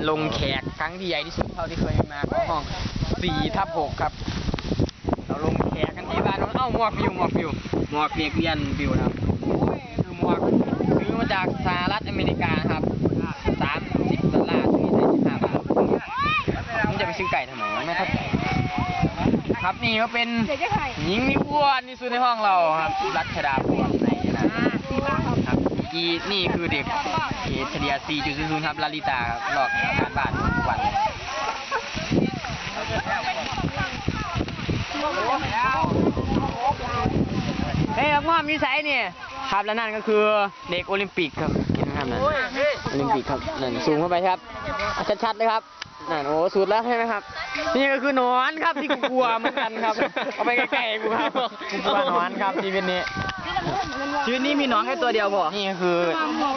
การลงแขกครั้งที่ใหญ่ที่สุดเท่าที่เคยมีมาของห้อง4ทับ6ครับ เราลงแขกกันที่บ้านเราเอ้าหมวกฟิวหมวกฟิวหมวกเปียกเวียนฟิวนะครับคือหมวกซื้อมาจากสหรัฐอเมริกาครับ30ดอลลาร์ซื้อได้15บาทมันจะไปซื้อไก่ทำไมวะไม่เข้าใจครับนี่ก็เป็นเดี๋ยวจะถ่ายหญิงที่อ้วนที่สุดในห้องเราครับรัชดาพรในนะสีบ้าครับครับ กีนี่คือเด็กเกรดเฉลี่ย4.00ครับลาลิตาครับหลอกการบ้านทุกวันเฮ้ยงอมนิสัยเนี่ยครับและนั่นก็คือเด็กโอลิมปิกครับเห็นไหมครับนั่นโอลิมปิกครับนั่นสูงเข้าไปครับเอาชัดๆเลยครับนั่นโอ้สุดแล้วใช่ไหมครับ นี่ก็คือหนอนครับที่กูกลัวเหมือนกันครับเอาไปใกล้ๆกูครับกูกลัวหนอนครับชีวิตนี้ ชีวิตนี้มีหนอนแค่ตัวเดียวพอนี่ก็คือ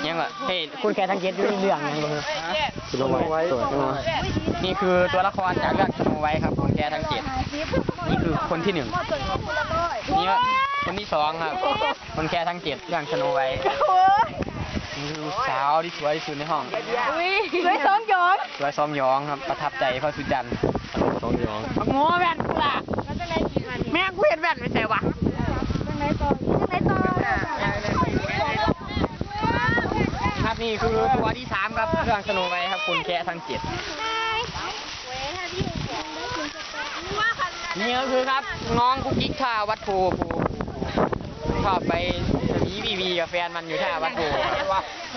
ยังไงเฮ้ยคุณแค่ทังเกตอยู่ในเรื่องยังไงสโนไวท์นี่คือตัวละครจากเรื่องสโนไวท์ครับคุณแค่ทังเกตนี่คือคนที่หนึ่งนี่ก็คนที่สองครับคนแค่ทั้งเจ็ดเรื่องชโนไว้นี่คือสาวที่สวยที่สุดในห้องอุ้ยสวยสองหยองสวยซ้อมยองครับประทับใจพระสุจันทร์ซ้อมยองโง่แว่นกูล่ะแล้วจะไหนกินมันแม่งกูเห็นแว่นไม่ใช่วะ ครับนี่คือตัวที่สามครับเครื่องชโนไว้ครับคนแค่ทั้งเจ็ดนี่ก็คือครับน้องกุกกิ๊กท่าวัดโพภูชอบไปสวีวีวีกับแฟนมันอยู่ท่าวัดโพ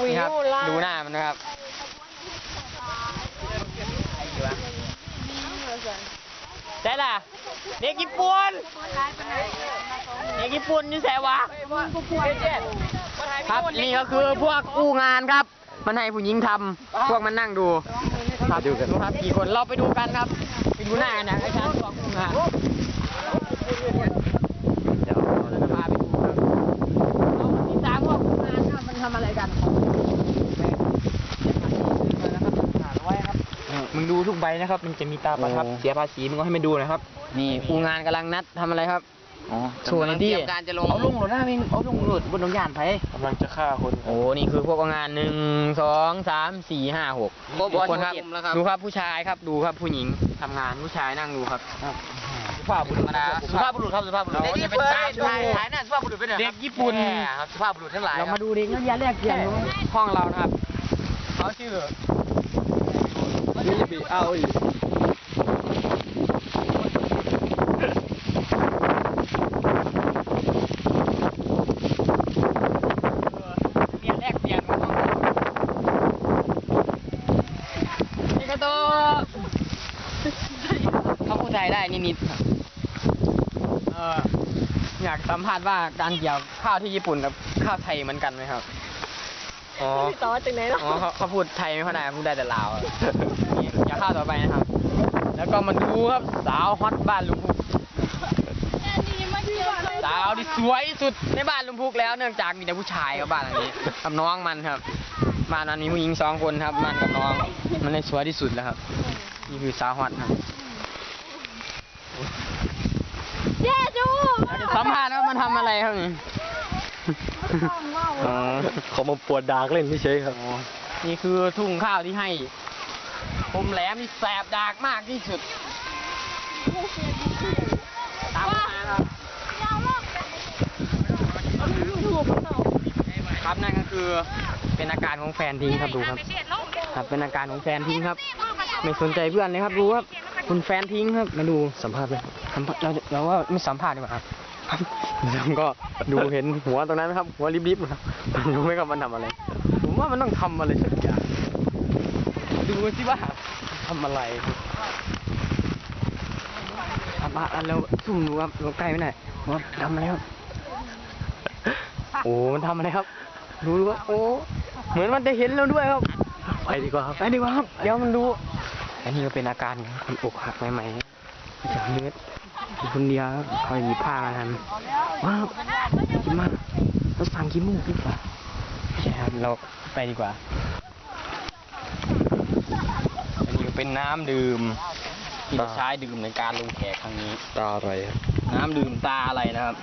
นี่ครับดูหน้ามันนะครับ ใช่ล่ะเด็กญี่ปุ่นเด็กญี่ปุ่นนี่แสวะครับนี่ก็คือพวกกู้งานครับ มันให้ผู้หญิงทำพวกมันนั่งดูครับดูกันครับกี่คนเราไปดูกันครับไปดูหน้ากันนะไอ้ชาพวกกู้งานเดี๋ยวเราจะพาไปดูครับเอาติดตามพวกกู้งานครับมันทำอะไรกันเออ มึงดูทุกใบนะครับ มันจะมีตาประทับเสียภาษีมึงก็ให้มันดูนะครับนี่ครูงานกำลังนัดทำอะไรครับ อ๋อส่วนที่การจะลง เอาลงหลดหน้าเองเอาลงหลดบนดงยานไผกำลังจะฆ่าคนโอ้นี่คือพวกงานหนึ่งสองสามสี่ห้าหกทุกคนครับ ดูครับผู้ชายครับดูครับผู้หญิงทำงานผู้ชายนั่งดูครับ สุภาพบุรุษธรรมดาสุภาพบุรุษครับสุภาพบุรุษเราจะไปตามดูถ่ายถ่ายหน้าสุภาพบุรุษไปหน่อยเด็กญี่ปุ่นครับสุภาพบุรุษทั้งหลายเรามาดูเด็กนักเรียนแรกเปลี่ยนห้องเรานะครับเขาชื่อ นี่บีเอาอีกเรียนแรกเปลี่ยนของห้องนี่ก็โตะเขาพูดไทยได้นิดๆเอออยากสัมภาษณ์ว่าการเกี่ยวข้าวที่ญี่ปุ่นกับข้าวไทยเหมือนกันไหมครับ อ๋อต่อจากไหนเนาะอ๋อเขาเขาพูดไทยไม่ค่อยได้พูดได้แต่ลาวอะนี่อย่าเข้าต่อไปนะครับ แล้วก็มาดูครับสาวฮอตบ้านลุงพุกสาวที่สวยที่สุดในบ้านลุงพุกแล้วเนื่องจากมีแต่ผู้ชายครับบ้านหลังนี้กับน้องมันครับบ้านนั้นมีผู้หญิงสองคนครับ มันกับน้อง มันเลยสวยที่สุดแล้วครับนี่คือสาวฮอตครับเย้จูเราจะสัมภาษณ์ว่ามันทำอะไรครับนี่ อ๋อเขามาปวดดากเล่นไม่ใช่ครับ นี่คือทุ่งข้าวที่ให้คมแหลมที่แสบดากมากที่สุด ตามมาครับ ครับนั่นก็คือเป็นอาการของแฟนทิ้งครับดูครับ ครับเป็นอาการของแฟนทิ้งครับ ไม่สนใจเพื่อนเลยครับดูครับคุณแฟนทิ้งครับมาดูสัมภาษณ์ไหมสัมภาษณ์เราเราว่าไม่สัมภาษณ์ดีกว่าครับ ครับแล้วก็ดูเห็นหัวตรงนั้นไหมครับ หัวริบๆนะครับรู้ไหมครับมันทำอะไร ผมว่ามันต้องทำอะไรสักอย่างดูสิว่าทำอะไรครับมาอันเราซุ่มดูครับดูใกล้ไม่ได้ว่าทำอะไรครับโอ้มันทำอะไรครับ ดูดูว่าโอ้เหมือนมันจะเห็นเราด้วยครับ ไปดีกว่าครับไปดีกว่าครับ เดี๋ยวมันดู อันนี้ก็เป็นอาการของคนอกหักใหม่ๆจากเนื้อ อยู่คนเดียวครับคอยหยิบผ้ามาทำว้าวกินมากเราสั่งกินมูกดีกว่าใช่ครับเราไปดีกว่าอันนี้ก็เป็นน้ำดื่มที่ใช้ดื่มในการลงแขกครั้งนี้ ตาอะไรครับน้ำดื่มตาอะไรนะครับ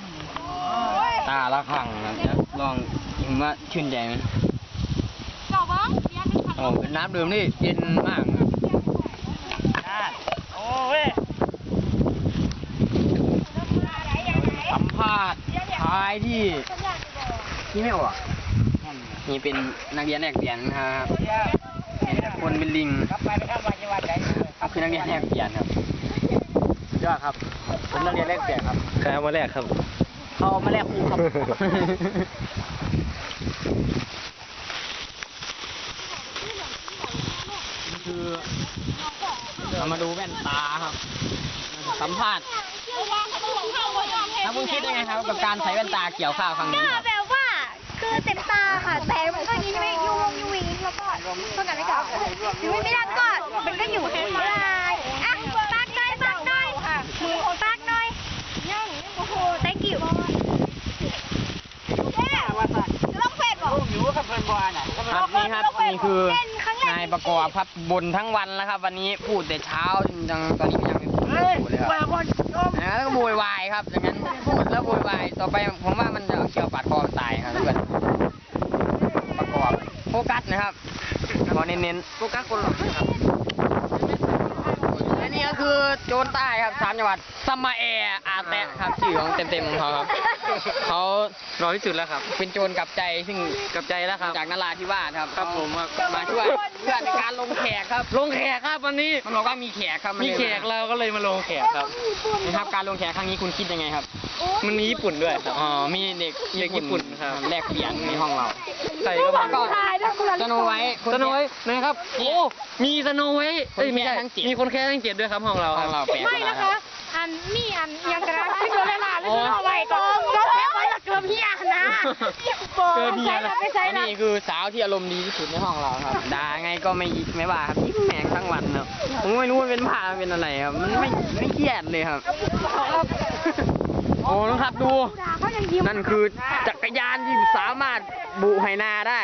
ตาละขังนะครับเดี๋ยวลองชิมว่าชื่นใจไหมเก่าบ้างเรียนเออ้เป็นน้ำดื่มที่เย็นมากครับโอ้เว้ย สัมภาษณ์ชายที่ที่ไม่ออกนี่เป็นนักเรียนแลกเปลี่ยนนะครับเป็นแต่คนเป็นลิงไปไปข้ามวันจังหวัดไหนครับคือนักเรียนแลกเปลี่ยนครับสุดยอดครับผมนักเรียนแลกเปลี่ยนครับใครเอามาแลกครับเขามาแลกครูครับนี่คือเรามาดูแว่นตาครับ สัมภาษณ์ แล้วคุณคิดยังไงครับกับการใช้แว่นตาเกี่ยวข้าวครั้งนี้ก็ครับแบบว่าคือเต็มตาค่ะแต่มันก็ยิงไม่ยูวงยูวิงแล้วก็เท่ากันไม่กลับยูวิงไม่ได้ก็มันก็อยู่ที่ลายอะปากหน่อยปากหน่อยมือปากหน่อยยังโอ้โห thank you เอ๊ะจะต้องเฟดบอกอยู่กับเพื่อนบอลน่ะครับนี่ครับนี่คือนายประกอบครับบนทั้งวันแล้วครับ วันนี้พูดแต่เช้าจังตอนนี้ยังไม่พูดเลยครับนะแล้วก็โว ยวายครับอย่างนั้นพูดแล้วโวยวายต่อไปผมว่ามันจะเอาเชือกปาดคอมันตายครับเพื่อนประกอบโฟกัสนะครับขอเน้นๆโฟกัสคนหลอกครับและนี่ก็คือโจรใต้ครับสามจังหวัดสมาแอร์อาแตะครับชื่อของเต็มๆของเขาครับ เขารอที่สุดแล้วครับ เป็นโจรกลับใจซึ่งกลับใจแล้วครับ จากนราธิวาสครับครับผมครับ มาช่วยเพื่อในการลงแขกครับ ลงแขกครับวันนี้ มันบอกว่ามีแขกครับนมีเลยแขกเราก็เลยมาลงแขกครับ นะครับ การลงแขกครั้งนี้คุณคิดยังไงครับ มันมีญี่ปุ่นด้วยครับ อ๋อ มีเด็กเด็กญี่ปุ่นครับแลกเปลี่ยนในห้องเราใส่ก็มาก็สโนไว้คนสโนไว้นะครับ โอ้ มีสโนไว้เอ้ยคนไม่แค่ใช่ทั้งเจ็ดมีคนแค่ทั้งเจ็ดด้วยครับห้องเราห้องเราแปลกไม่มานะกคคะรับอันมีอันยังกระไรที่โดนเวลาเลยเอาไว้ก่อน เกือบเฮียนะเกินเฮียนะไม่ใช่อันละนี้คือสาวที่อารมณ์ดีที่สุดในห้องเราครับด่าไงก็ไม่ไม่ว่าครับยิ้มแหงทั้งวันครับผมก็ไม่รู้มันเป็นผ้ามันเป็นอะไรครับ มันไม่ไม่เครียดเลยครับ โอ้นะครับดูเขายังยิ้มนั่นคือจักรยานที่สามารถบุไหนาได้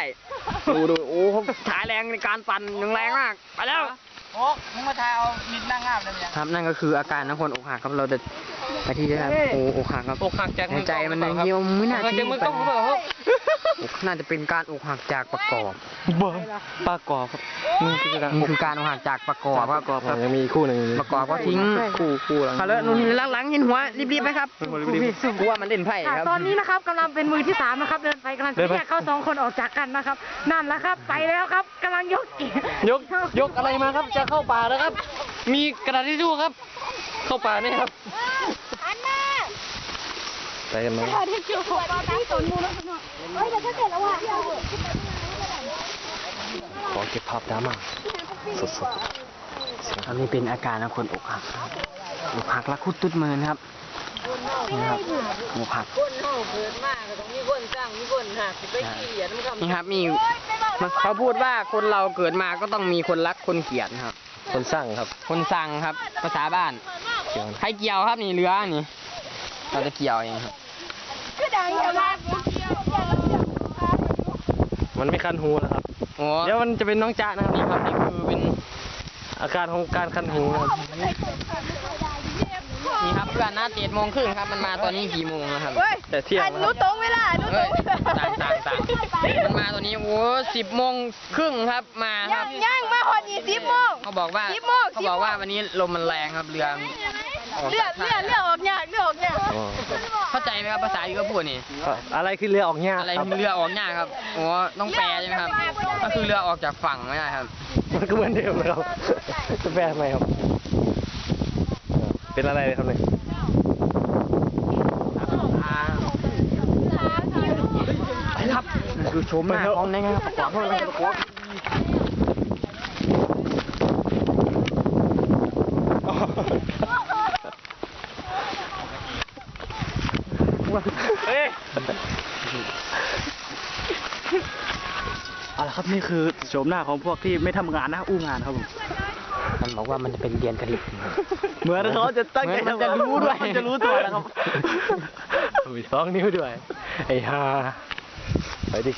ดูดูโอ้เขาฉายแรงในการปั่นอย่างแรงมาก ไปแล้วโอ้มึงมาทายเอามิดนั่งงามเลยเนี่ยครับนั่นก็คืออาการของคนอกหักครับเราจะ ไปที่ครับโอ้อกหักครับอกหักจากในใจมันยังเยี่ยวไม่น่าจะมึงต้องเปล่าครับน่าจะเป็นการอกหักจากประกอบบ้าปลากรอบครับนี่คือการนี่คือการอกหักจากประกอบครับปลากรอบยังมีอีกคู่หนึ่งประกอบก็ทิ้งคู่คู่หลังเขาแล้วนุ่นหลังๆเห็นหัวรีบๆไหมครับกูว่ามันเล่นไพ่ครับตอนนี้นะครับกำลังเป็นมือที่สามนะครับเดินไปกำลังจะแยกเข้าสองคนออกจากกันนะครับ นั่นแหละครับไปแล้วครับกำลังยกเกียร์ยกยกอะไรมาครับจะเข้าป่าแล้วครับมีกระดาษทิชชู่ครับ เข้าป่าเนี่ยครับอันน่ะไปกันไหมขอที่คิวของที่สวนมูลแล้วเนาะเฮ้ยแต่ถ้าเกิดแล้วอะขอเก็บภาพดราม่าสดครับนี่เป็นอาการของคนอกหักครับอกหักรักคุดตุ้ดเมินครับนี่ครับอกหักคนเฮาเกิดมากก็ต้องมีคนสร้างมีคนหักสิไปเกลียดมันก็นี่ครับมีเขาพูดว่าคนเราเกิดมาก็ต้องมีคนรักคนเกลียดครับๆ คนสร้างครับคนสั่งครับ ภาษาบ้านเกี่ยวใครเกี่ยวครับนี่เรือนี่ เราจะเกี่ยวเองครับ คือดังอย่ามามันไม่คันหูนะครับโอ้เดี๋ยวมันจะเป็นน้องจ๊ะนะครับนี่ครับนี่คือเป็นอาการของการคันหูนะครับนี่ครับเพื่อนนะเจ็ดโมงครึ่งครับ มันมาตอนนี้กี่โมงแล้วครับแต่เที่ยงอันนะคนู้รับตรงเวลานู้ตเอ้รยงเวลาต่างต่างต่างมันมาตอนนี้โอ้สิบโมงครึ่งครับมาคย่ารับ งย่างมาหอดยี่สิบโมง เขาบอกว่าสิบโมง เขาบอกว่าวันนี้ลมมันแรงครับเรือออกเลือจากดเลือดเลือดออกยากเลือดออกยากอ๋อเข้าใจไหมครับภาษาที่เขาพูดนี่ อะไรคือเรือออกยากอะไรครับเรือออกยากครับโอ้ต้องแปลใช่ไหมครับ ก็คือเรือออกจากฝั่งไม่ได้ครับ มันก็เหมือนเดิมนะครับ จะแปลทำไมครับ เป็นอะไรครับเนี่ย ไป ครับนั่นคือโฉมหน้าของในงานประกอบห้องเราประกอบเฮ้ยเอาละครับนี่คือโฉมหน้าของพวกที่ไม่ทำงานนะอู้งานครับผมมันบอกว่ามันจะเป็นเรียนกะหรี่เหมือนเขาจะตั้งใจเหมือนมันจะรู้ด้วยมันจะรู้ตัวนะครับมีสองนิ้วด้วยไอ้ห่า ไปดี